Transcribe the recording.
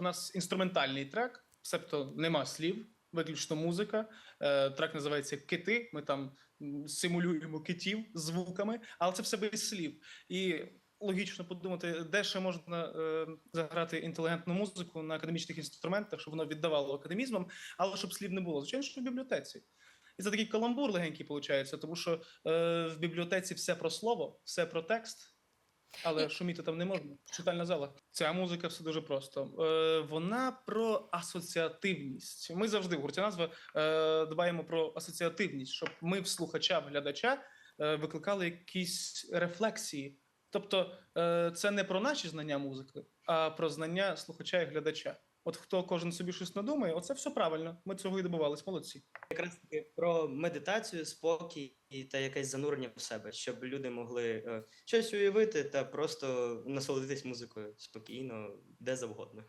у нас інструментальний трек, себто нема слів, виключно музика. Е, Трек називається Кити. Ми там симулюємо китів звуками, але це все без слів. І логічно подумати, де ще можна е, заграти інтелігентну музику на академічних інструментах, щоб воно віддавало академізмам, але щоб слів не було. Звичайно, що в бібліотеці. І це такий каламбур легенький виходить, тому що е, в бібліотеці все про слово, все про текст. Але шуміти там не можна. Читальна зала. Ця музика все дуже просто. Е, вона про асоціативність. Ми завжди в гурті назва е, дбаємо про асоціативність, щоб ми в слухача, в глядача е, викликали якісь рефлексії. Тобто, е, це не про наші знання музики, а про знання слухача і глядача. От хто кожен собі щось надумає, оце все правильно. Ми цього і добувались. Молодці. якраз таки про медитацію, спокій та якесь занурення в себе, щоб люди могли е, щось уявити та просто насолодитись музикою спокійно, де завгодно.